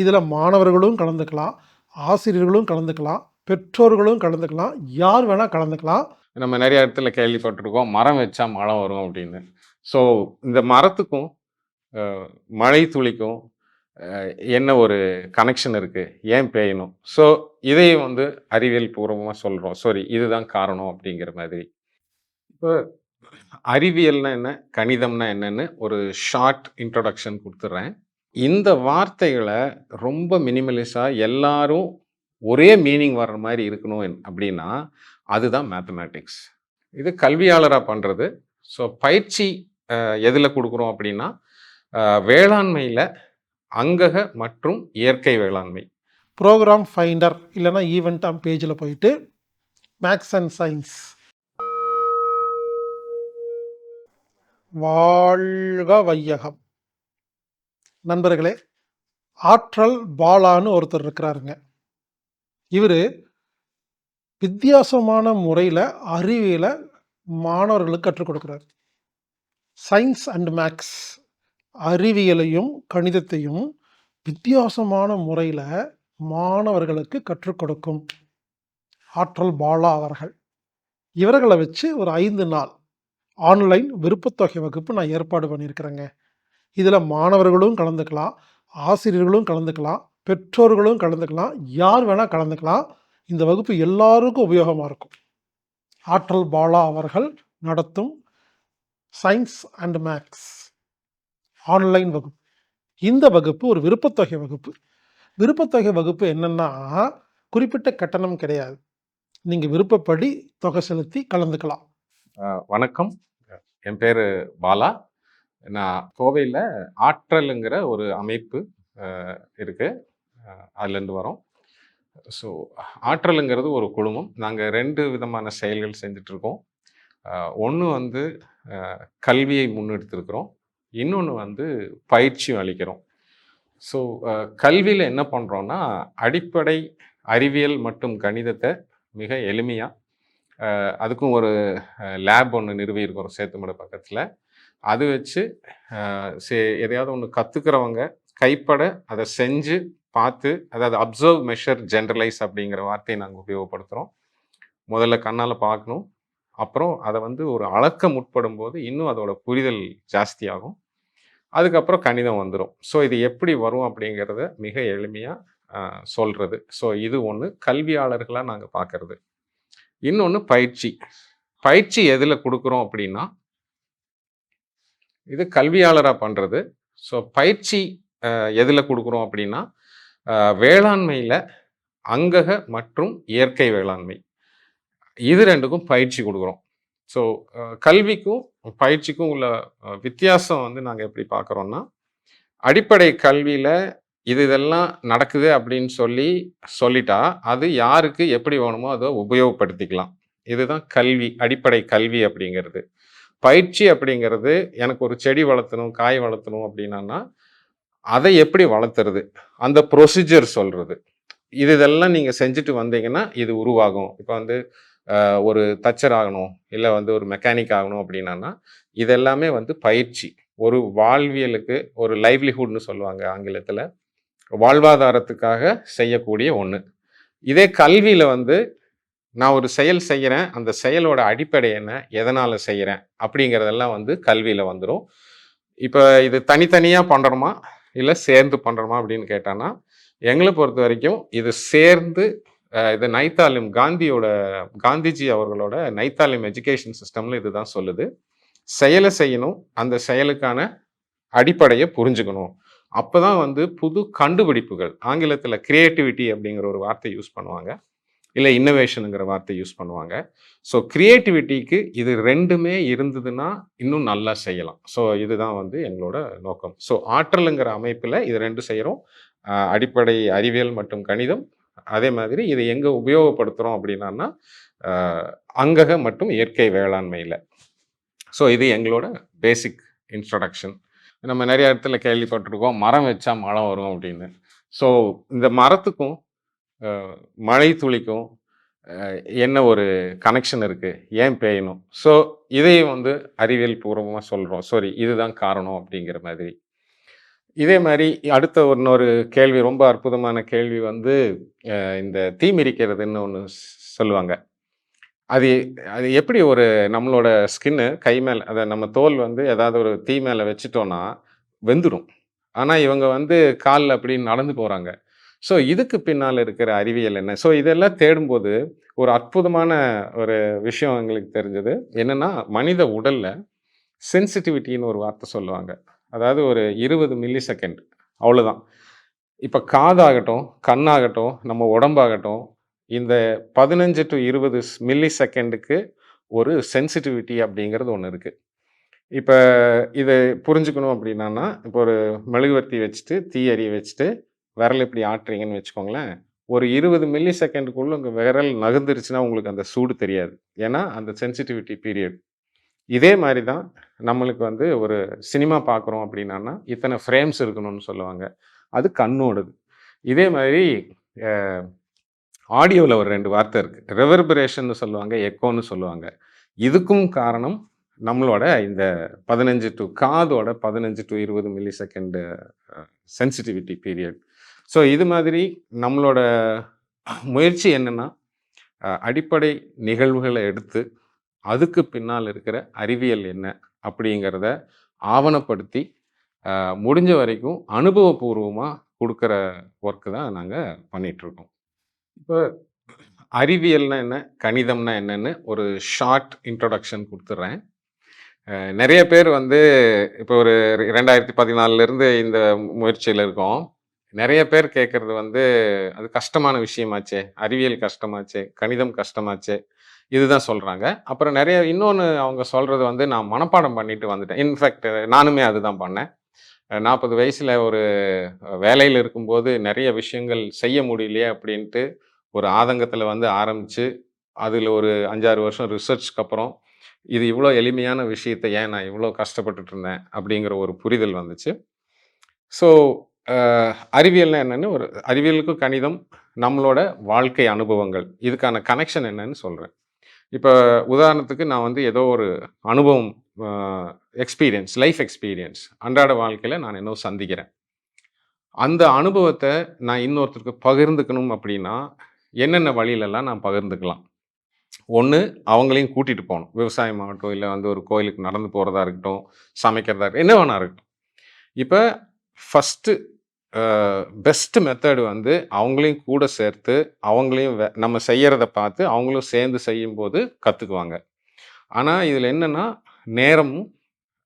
இதில் மாணவர்களும் கலந்துக்கலாம் ஆசிரியர்களும் கலந்துக்கலாம் பெற்றோர்களும் கலந்துக்கலாம் யார் வேணால் கலந்துக்கலாம். நம்ம நிறைய இடத்துல கேள்விப்பட்டிருக்கோம் மரம் வச்சா மழை வரும் அப்படின்னு. ஸோ இந்த மரத்துக்கும் மழை துளிக்கும் என்ன ஒரு கனெக்ஷன் இருக்குது ஏன் பெய்யணும் ஸோ இதையும் வந்து அறிவியல் பூர்வமாக சொல்கிறோம் சாரி இதுதான் காரணம் அப்படிங்கிற மாதிரி. இப்போ அறிவியல்னா என்ன? கணிதம்னா என்னன்னு ஒரு ஷார்ட் இன்ட்ரொடக்ஷன் கொடுத்துட்றேன் இந்த வார்த்தைகளை ரொம்ப மினிமலிஸாக எல்லாரும் ஒரே மீனிங் வர்ற மாதிரி இருக்கணும் அப்படின்னா அதுதான் மேத்தமேட்டிக்ஸ் இது கல்வியாளராக பண்ணுறது ஸோ பயிற்சி எதில் கொடுக்குறோம் அப்படின்னா வேளாண்மையில் அங்கக மற்றும் இயற்கை வேளாண்மை. ப்ரோக்ராம் ஃபைண்டர் இல்லைன்னா ஈவெண்ட் ஆம் பேஜில் போயிட்டு மேக்ஸ் அண்ட் சயின்ஸ் வாழ்க வையகம். நண்பர்களே ஆற்றல் பாலான்னு ஒருத்தர் இருக்கிறாருங்க. இவர் வித்தியாசமான முறையில் அறிவியலை மாணவர்களுக்கு கற்றுக் கொடுக்குறாரு. சயின்ஸ் அண்ட் மேக்ஸ் அறிவியலையும் கணிதத்தையும் வித்தியாசமான முறையில் மாணவர்களுக்கு கற்றுக் கொடுக்கும் ஆற்றல் பாலா அவர்கள். இவர்களை வச்சு ஒரு ஐந்து நாள் ஆன்லைன் விருப்பத்தொகை வகுப்பு நான் ஏற்பாடு பண்ணியிருக்கிறேங்க. இதில் மாணவர்களும் கலந்துக்கலாம் ஆசிரியர்களும் கலந்துக்கலாம் பெற்றோர்களும் கலந்துக்கலாம் யார் வேணால் கலந்துக்கலாம். இந்த வகுப்பு எல்லாருக்கும் உபயோகமாக இருக்கும். ஆற்றல் பாலா அவர்கள் நடத்தும் சயின்ஸ் அண்ட் மேக்ஸ் ஆன்லைன் வகுப்பு. இந்த வகுப்பு ஒரு விருப்பத்தொகை வகுப்பு. விருப்பத்தொகை வகுப்பு என்னென்னா குறிப்பிட்ட கட்டணம் கிடையாது. நீங்கள் விருப்பப்படி தொகை செலுத்தி கலந்துக்கலாம். வணக்கம். என் பேர் பாலா. நான் கோவையில் ஆற்றலுங்கிற ஒரு அமைப்பு இருக்குது அதுலேருந்து வரோம். ஸோ ஆற்றலுங்கிறது ஒரு குழுமம். நாங்கள் ரெண்டு விதமான செயல்கள் செஞ்சுட்டு இருக்கோம் ஒன்று வந்து கல்வியை முன்னெடுத்திருக்கிறோம். இன்னொன்று வந்து பயிற்சியும் அளிக்கிறோம். ஸோ கல்வியில் என்ன பண்ணுறோன்னா அடிப்படை அறிவியல் மற்றும் கணிதத்தை மிக எளிமையாக அதுக்கும் ஒரு லேப் ஒன்று நிறுவியிருக்கிறோம் சேத்துமடை பக்கத்தில். அது வச்சு சே எதையாவது ஒன்று கற்றுக்கிறவங்க கைப்பட அதை செஞ்சு பார்த்து அதாவது அப்சர்வ் மெஷர் ஜென்ரலைஸ் அப்படிங்கிற வார்த்தையை நாங்கள் உபயோகப்படுத்துகிறோம் முதல்ல கண்ணால் பார்க்கணும். அப்புறம் அதை வந்து ஒரு அளக்க முற்படும் போது இன்னும் அதோட புரிதல் ஜாஸ்தியாகும். அதுக்கப்புறம் கணிதம் வந்துடும் ஸோ இது எப்படி வரும் அப்படிங்கிறத மிக எளிமையாக சொல்கிறது ஸோ இது ஒன்று கல்வியாளர்களாக நாங்கள் பார்க்குறது. இன்னொன்று பயிற்சி. பயிற்சி எதில் கொடுக்குறோம் அப்படின்னா இது கல்வியாளராக பண்ணுறது ஸோ பயிற்சி எதில் கொடுக்குறோம் அப்படின்னா வேளாண்மையில் அங்கக மற்றும் இயற்கை வேளாண்மை. இது ரெண்டுக்கும் பயிற்சி கொடுக்குறோம். ஸோ கல்விக்கும் பயிற்சிக்கும் உள்ள வித்தியாசம் வந்து நாங்கள் எப்படி பார்க்குறோன்னா அடிப்படை கல்வியில் இது இதெல்லாம் நடக்குது அப்படின்னு சொல்லி சொல்லிட்டா அது யாருக்கு எப்படி வேணுமோ அதை உபயோகப்படுத்திக்கலாம். இதுதான் கல்வி அடிப்படை கல்வி அப்படிங்கிறது. பயிற்சி அப்படிங்கிறது எனக்கு ஒரு செடி வளர்த்தணும் காய் வளர்த்தணும் அப்படின்னா அதை எப்படி வளர்த்துறது? அந்த ப்ரொசீஜர் சொல்கிறது இது இதெல்லாம் நீங்கள் செஞ்சுட்டு வந்தீங்கன்னா இது உருவாகும். இப்போ வந்து ஒரு தச்சர் ஆகணும் இல்லை வந்து ஒரு மெக்கானிக் ஆகணும் அப்படின்னா இதெல்லாமே வந்து பயிற்சி. ஒரு வாழ்வியலுக்கு ஒரு லைவ்லிஹுட்னு சொல்லுவாங்க ஆங்கிலத்தில் வாழ்வாதாரத்துக்காக செய்யக்கூடிய ஒன்று இதே கல்வியில் வந்து நான் ஒரு செயல் செய்கிறேன் அந்த செயலோட அடிப்படை என்ன எதனால் செய்கிறேன் அப்படிங்கிறதெல்லாம் வந்து கல்வியில் வந்துடும் இப்போ இது தனித்தனியாக பண்ணுறோமா இல்லை சேர்ந்து பண்ணுறோமா அப்படின்னு கேட்டான்னா எங்களை பொறுத்த வரைக்கும் இது சேர்ந்து இது நைத்தாலிம் காந்தியோட காந்திஜி அவர்களோட நைத்தாலிம் எஜுகேஷன் சிஸ்டம்ல இதுதான் சொல்லுது. செயலை செய்யணும் அந்த செயலுக்கான அடிப்படையை புரிஞ்சுக்கணும். அப்போ தான் வந்து புது கண்டுபிடிப்புகள் ஆங்கிலத்தில் கிரியேட்டிவிட்டி அப்படிங்கிற ஒரு வார்த்தை யூஸ் பண்ணுவாங்க. இல்லை இன்னோவேஷனுங்கிற வார்த்தை யூஸ் பண்ணுவாங்க. ஸோ க்ரியேட்டிவிட்டிக்கு இது ரெண்டுமே இருந்ததுன்னா இன்னும் நல்லா செய்யலாம். ஸோ இதுதான் வந்து எங்களோட நோக்கம். ஸோ ஆற்றலுங்கிற அமைப்பில் இது ரெண்டு செய்கிறோம் அடிப்படை அறிவியல் மற்றும் கணிதம். அதே மாதிரி இதை எங்கே உபயோகப்படுத்துகிறோம் அப்படின்னா அங்கக மற்றும் இயற்கை வேளாண்மையில். ஸோ இது எங்களோட பேசிக் இன்ட்ரடக்ஷன் நம்ம நிறைய இடத்துல கேள்விப்பட்டிருக்கோம். மரம் வச்சா மழை வரும் அப்படின்னு. ஸோ இந்த மரத்துக்கும் மழை துளிக்கும் என்ன ஒரு கனெக்ஷன் இருக்குது ஏன் பெய்யணும்? ஸோ இதையும் வந்து அறிவியல் பூர்வமாக சொல்கிறோம் சாரி இதுதான் காரணம் அப்படிங்கிற மாதிரி. இதே மாதிரி அடுத்த இன்னொரு கேள்வி ரொம்ப அற்புதமான கேள்வி வந்து இந்த தீமிரிக்கிறதுன்னு ஒன்று சொல்லுவாங்க. அது அது எப்படி ஒரு நம்மளோட ஸ்கின்னு கை மேலே அதை நம்ம தோல் வந்து ஏதாவது ஒரு தீ மேலே வச்சுட்டோன்னா வெந்துடும் ஆனால் இவங்க வந்து காலில் அப்படி நடந்து போகிறாங்க ஸோ இதுக்கு பின்னால் இருக்கிற அறிவியல் என்ன? ஸோ இதெல்லாம் தேடும்போது ஒரு அற்புதமான ஒரு விஷயம் எங்களுக்கு தெரிஞ்சது. என்னென்னா மனித உடலில் சென்சிட்டிவிட்டின்னு ஒரு வார்த்தை சொல்லுவாங்க. அதாவது ஒரு இருபது மில்லி செகண்ட் அவ்வளோதான் இப்போ காதாகட்டும் கண்ணாகட்டும் நம்ம உடம்பாகட்டும் இந்த பதினஞ்சு டு இருபது மில்லி செகண்டுக்கு ஒரு சென்சிட்டிவிட்டி அப்படிங்கிறது ஒன்று இருக்குது இப்போ இதை புரிஞ்சுக்கணும் அப்படின்னா இப்போ ஒரு மெழுகுவர்த்தி வச்சுட்டு தீ எரிய வச்சுட்டு விரல் இப்படி ஆட்டுறீங்கன்னு வச்சுக்கோங்களேன் ஒரு இருபது மில்லி செகண்டுக்குள்ளே உங்கள் விரல் நகர்ந்துருச்சுன்னா உங்களுக்கு அந்த சூடு தெரியாது. ஏன்னா அந்த சென்சிட்டிவிட்டி பீரியட். இதே மாதிரி தான் நம்மளுக்கு வந்து ஒரு சினிமா பார்க்குறோம் அப்படின்னா இத்தனை ஃப்ரேம்ஸ் இருக்கணும்னு சொல்லுவாங்க. அது கண்ணோடது. இதே மாதிரி ஆடியோவில் ஒரு ரெண்டு வார்த்தை இருக்குது ரெவர்பரேஷன் சொல்லுவாங்க எக்கோன்னு சொல்லுவாங்க. இதுக்கும் காரணம் நம்மளோட இந்த பதினஞ்சு டு காதோட பதினஞ்சு டு இருபது millisecond sensitivity period. So இது மாதிரி நம்மளோட முயற்சி என்னென்னா அடிப்படை நிகழ்வுகளை எடுத்து அதுக்கு பின்னால் இருக்கிற அறிவியல் என்ன அப்படிங்கிறத ஆவணப்படுத்தி முடிஞ்ச வரைக்கும் அனுபவபூர்வமாக கொடுக்குற ஒர்க்கு தான் நாங்கள் பண்ணிகிட்ருக்கோம் இப்போ அறிவியல்னா என்ன கணிதம்னா என்னன்னு ஒரு ஷார்ட் இன்ட்ரொடக்ஷன் கொடுத்துட்றேன் நிறைய பேர் வந்து இப்போ ஒரு ரெண்டாயிரத்தி பதினாலிருந்து இந்த முயற்சியில் இருக்கோம். நிறைய பேர் கேட்குறது வந்து அது கஷ்டமான விஷயமாச்சே அறிவியல் கஷ்டமாச்சே கணிதம் கஷ்டமாச்சே இதுதான் சொல்கிறாங்க அப்புறம் நிறைய இன்னொன்று அவங்க சொல்கிறது வந்து நான் மனப்பாடம் பண்ணிட்டு வந்துட்டேன். இன்ஃபேக்ட் நானுமே அதுதான் பண்ணேன். நாற்பது வயசில் ஒரு வேலையில் இருக்கும்போது நிறைய விஷயங்கள் செய்ய முடியலையே அப்படின்ட்டு ஒரு ஆதங்கத்தில் வந்து ஆரம்பித்து அதில் ஒரு அஞ்சாறு வருஷம் ரிசர்ச்க்கு அப்புறம் இது இவ்வளோ எளிமையான விஷயத்தை ஏன் நான் இவ்வளோ கஷ்டப்பட்டுட்டு இருந்தேன் அப்படிங்கிற ஒரு புரிதல் வந்துச்சு. ஸோ அறிவியல்னா என்னென்னு ஒரு அறிவியலுக்கும் கணிதம் நம்மளோட வாழ்க்கை அனுபவங்கள். இதுக்கான கனெக்ஷன் என்னன்னு சொல்கிறேன் இப்போ உதாரணத்துக்கு நான் வந்து ஏதோ ஒரு அனுபவம் எக்ஸ்பீரியன்ஸ் லைஃப் எக்ஸ்பீரியன்ஸ் அன்றாட வாழ்க்கையில் நான் என்ன சந்திக்கிறேன். அந்த அனுபவத்தை நான் இன்னொருத்தருக்கு பகிர்ந்துக்கணும் அப்படின்னா என்னென்ன வழியிலெல்லாம் நான் பகிர்ந்துக்கலாம்? ஒன்று அவங்களையும் கூட்டிகிட்டு போகணும். விவசாயம் ஆகட்டும் இல்லை வந்து ஒரு கோயிலுக்கு நடந்து போகிறதா இருக்கட்டும் சமைக்கிறதா இருக்கட்டும் என்ன வேணா இருக்கட்டும். இப்போ ஃபஸ்ட்டு பெஸ்ட் மெத்தடு வந்து அவங்களையும் கூட சேர்த்து அவங்களையும் வே- நம்ம செய்கிறத பார்த்து அவங்களும் சேர்ந்து செய்யும்போது கற்றுக்குவாங்க ஆனால் இதில் என்னென்னா நேரமும்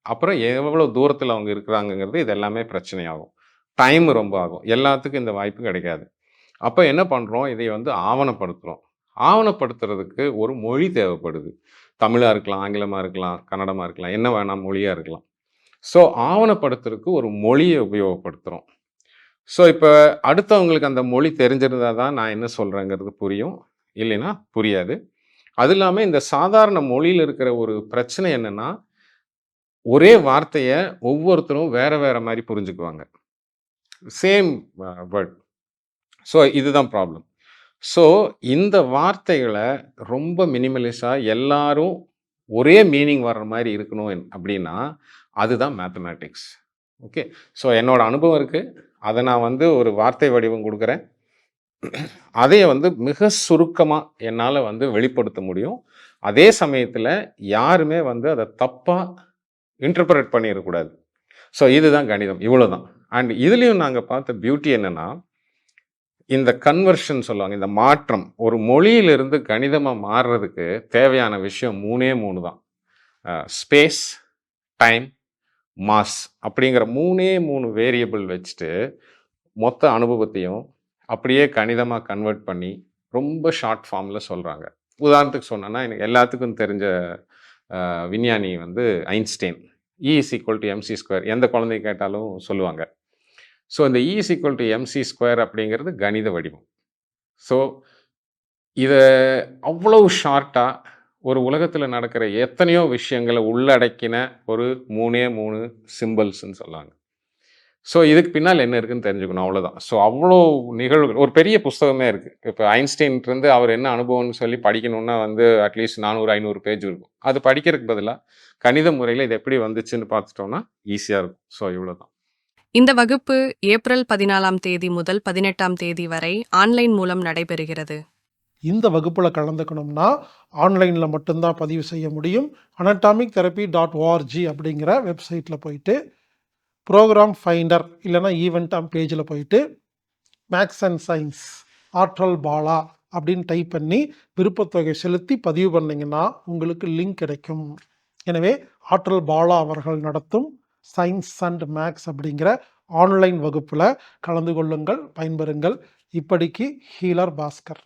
அப்புறம் எவ்வளோ தூரத்தில் அவங்க இருக்கிறாங்கங்கிறது இது எல்லாமே பிரச்சனையாகும். டைம் ரொம்ப ஆகும். எல்லாத்துக்கும் இந்த வாய்ப்பு கிடைக்காது. அப்போ என்ன பண்ணுறோம் இதை வந்து ஆவணப்படுத்துகிறோம் ஆவணப்படுத்துறதுக்கு ஒரு மொழி தேவைப்படுது. தமிழாக இருக்கலாம் ஆங்கிலமாக இருக்கலாம் கன்னடமாக இருக்கலாம் என்ன வேணாம் மொழியாக இருக்கலாம். ஸோ ஆவணப்படுத்துறதுக்கு ஒரு மொழியை உபயோகப்படுத்துகிறோம் ஸோ இப்போ அடுத்தவங்களுக்கு அந்த மொழி தெரிஞ்சிருந்தா தான் நான் என்ன சொல்கிறேங்கிறது புரியும். இல்லைன்னா புரியாது. அது இல்லாமல் இந்த சாதாரண மொழியில் இருக்கிற ஒரு பிரச்சனை என்னென்னா ஒரே வார்த்தையை ஒவ்வொருத்தரும் வேறு வேறு மாதிரி புரிஞ்சுக்குவாங்க. சேம் வேர்ட் ஸோ இதுதான் ப்ராப்ளம் ஸோ இந்த வார்த்தைகளை ரொம்ப மினிமலிஸாக எல்லாரும் ஒரே மீனிங் வர்ற மாதிரி இருக்கணும் என்- அப்படின்னா அதுதான் மேத்தமேட்டிக்ஸ் ஓகே ஸோ என்னோடய அனுபவம் இருக்குது அதை நான் வந்து ஒரு வார்த்தை வடிவம் கொடுக்குறேன். அதையை வந்து மிக சுருக்கமாக என்னால் வந்து வெளிப்படுத்த முடியும். அதே சமயத்தில் யாருமே வந்து அதை தப்பாக இன்டர்பிரேட் பண்ணிடக்கூடாது ஸோ இதுதான் கணிதம். இவ்வளோ தான் அண்ட் இதுலேயும் நாங்கள் பார்த்த பியூட்டி என்னென்னா இந்த கன்வர்ஷன் சொல்லுவாங்க இந்த மாற்றம். ஒரு மொழியிலிருந்து கணிதமாக மாறுறதுக்கு தேவையான விஷயம் மூணே மூணு தான். ஸ்பேஸ் டைம் மாஸ் அப்படிங்கிற மூணே மூணு வேரியபிள் வச்சுட்டு மொத்த அனுபவத்தையும் அப்படியே கணிதமாக கன்வெர்ட் பண்ணி ரொம்ப ஷார்ட் ஃபார்மில் சொல்கிறாங்க உதாரணத்துக்கு சொன்னேன்னா எனக்கு எல்லாத்துக்கும் தெரிஞ்ச விஞ்ஞானி வந்து Einstein. E is equal to MC square எந்த குழந்தை கேட்டாலும் சொல்லுவாங்க. ஸோ இந்த E is equal to MC square அப்படிங்கிறது கணித வடிவம். ஸோ இதை அவ்வளவு ஷார்ட்டாக ஒரு உலகத்தில் நடக்கிற எத்தனையோ விஷயங்களை உள்ளடக்கின ஒரு மூணே மூணு சிம்பிள்ஸ்ன்னு சொல்லாங்க. ஸோ இதுக்கு பின்னால் என்ன இருக்குன்னு தெரிஞ்சுக்கணும் அவ்வளோதான் ஸோ அவ்வளோ நிகழ்வுகள் ஒரு பெரிய புஸ்தகமே இருக்குது இப்போ ஐன்ஸ்டைன்ட்டு அவர் என்ன அனுபவம்னு சொல்லி படிக்கணும்னா வந்து அட்லீஸ்ட் நானூறு ஐநூறு பேஜ் இருக்கும். அது படிக்கிறதுக்கு பதிலாக கணித முறையில் இது எப்படி வந்துச்சுன்னு பார்த்துட்டோம்னா ஈஸியாக இருக்கும். ஸோ இவ்வளோ தான் இந்த வகுப்பு ஏப்ரல் பதினாலாம் தேதி முதல் பதினெட்டாம் தேதி வரை ஆன்லைன் மூலம் நடைபெறுகிறது. இந்த வகுப்பில் கலந்துக்கணும்னா ஆன்லைனில் மட்டும்தான் பதிவு செய்ய முடியும். அனட்டாமிக் தெரப்பி டாட் ஓஆர்ஜி அப்படிங்கிற வெப்சைட்டில் போயிட்டு ப்ரோக்ராம் ஃபைண்டர் இல்லைன்னா ஈவெண்ட் பேஜில் போயிட்டு மேக்ஸ் அண்ட் சயின்ஸ் ஆற்றல் பாலா அப்படின்னு டைப் பண்ணி விருப்பத்தொகை செலுத்தி பதிவு பண்ணிங்கன்னா உங்களுக்கு லிங்க் கிடைக்கும். எனவே ஆற்றல் பாலா அவர்கள் நடத்தும் சயின்ஸ் அண்ட் மேக்ஸ் அப்படிங்கிற ஆன்லைன் வகுப்பில் கலந்து கொள்ளுங்கள் பயன்பெறுங்கள். இப்படிக்கு ஹீலர் பாஸ்கர்.